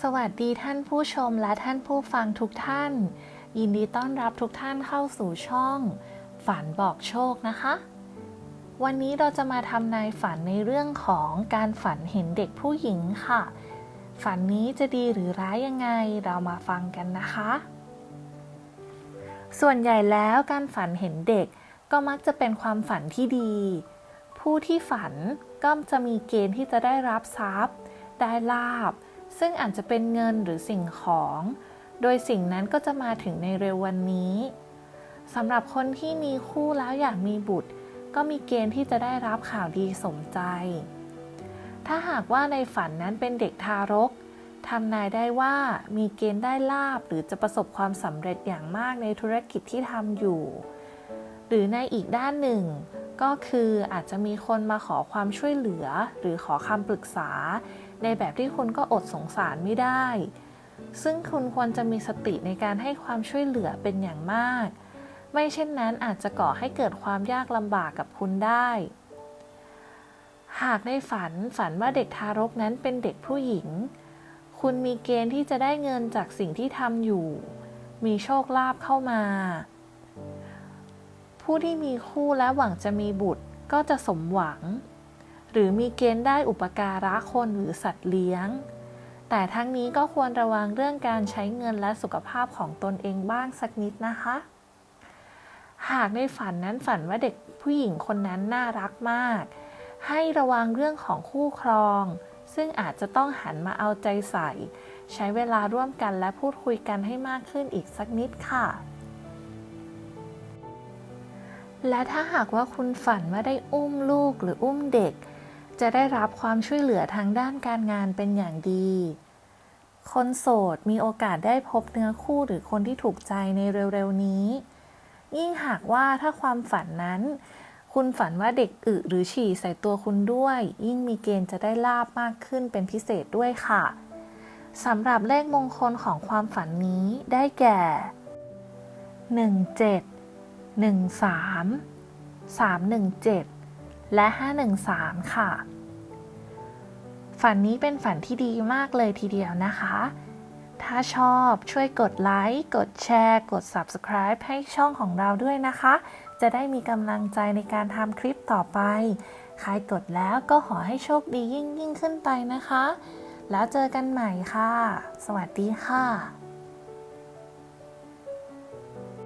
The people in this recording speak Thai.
สวัสดีท่านผู้ชมและท่านผู้ฟังทุกท่าน ยินดีต้อนรับทุกท่านเข้าสู่ช่อง ฝันบอกโชคนะคะ วันนี้เราจะมาทำนายฝันในเรื่องของการฝันเห็นเด็กผู้หญิงค่ะ ฝันนี้จะดีหรือร้ายยังไงเรามาฟังกันนะคะ ส่วนใหญ่แล้วการฝันเห็นเด็กก็มักจะเป็นความฝันที่ดี ผู้ที่ฝันก็จะมีเกณฑ์ที่จะได้รับทรัพย์ ได้ลาบ ซึ่งอาจจะเป็นเงินหรือสิ่งของ โดยสิ่งนั้นก็จะมาถึงในเร็ววันนี้สำหรับคนที่มีคู่แล้วอยากมีบุตร ก็มีเกณฑ์ที่จะได้รับข่าวดีสมใจ ถ้าหากว่าในฝันนั้นเป็นเด็กทารกทำนายได้ว่ามีเกณฑ์ได้ลาบหรือจะประสบความสำเร็จอย่างมากในธุรกิจที่ทำอยู่ หรือในอีกด้านหนึ่ง ก็คืออาจจะมีคนมาขอความช่วยเหลือ หรือขอคำปรึกษา ในแบบที่คุณก็อดสงสารไม่ได้ ซึ่งคุณควรจะมีสติในการให้ความช่วยเหลือเป็นอย่างมาก ไม่เช่นนั้นอาจจะก่อให้เกิดความยากลำบากกับคุณได้ หากในฝันฝันว่าเด็กทารกนั้นเป็นเด็กผู้หญิง คุณมีเกณฑ์ที่จะได้เงินจากสิ่งที่ทำอยู่ มีโชคลาภเข้ามา ผู้ที่มีคู่และหวังจะมีบุตรก็จะสมหวัง หรือมีเกณฑ์ได้อุปการะคนหรือสัตว์เลี้ยง แต่ทั้งนี้ก็ควรระวังเรื่องการใช้เงินและสุขภาพของตนเองบ้างสักนิดนะคะ หากในฝันนั้นฝันว่าเด็กผู้หญิงคนนั้นน่ารักมาก ให้ระวังเรื่องของคู่ครอง ซึ่งอาจจะต้องหันมาเอาใจใส่ ใช้เวลาร่วมกันและพูดคุยกันให้มากขึ้นอีกสักนิดค่ะ และถ้าหากว่าคุณฝันว่าได้อุ้มลูกหรืออุ้มเด็ก จะได้รับความช่วยเหลือทางด้านการงานเป็นอย่างดี คนโสดมีโอกาสได้พบเนื้อคู่หรือคนที่ถูกใจในเร็วๆนี้ ยิ่งหากว่าถ้าความฝันนั้น คุณฝันว่าเด็กอึหรือฉี่ใส่ตัวคุณด้วย ยิ่งมีเกณฑ์จะได้ลาบมากขึ้นเป็นพิเศษด้วยค่ะสำหรับเลขมงคลของความฝันนี้ได้แก่ 17 13 317 และ 513 ค่ะ ฝันนี้เป็นฝันที่ดีมากเลยทีเดียวนะคะ ถ้าชอบช่วยกดไลค์ กดแชร์ กด Subscribe ให้ช่องของเราด้วยนะคะ จะได้มีกำลังใจในการทำคลิปต่อไป ใครกดแล้วก็ขอให้โชคดียิ่งยิ่งขึ้นไปนะคะ แล้วเจอกันใหม่ค่ะ สวัสดีค่ะ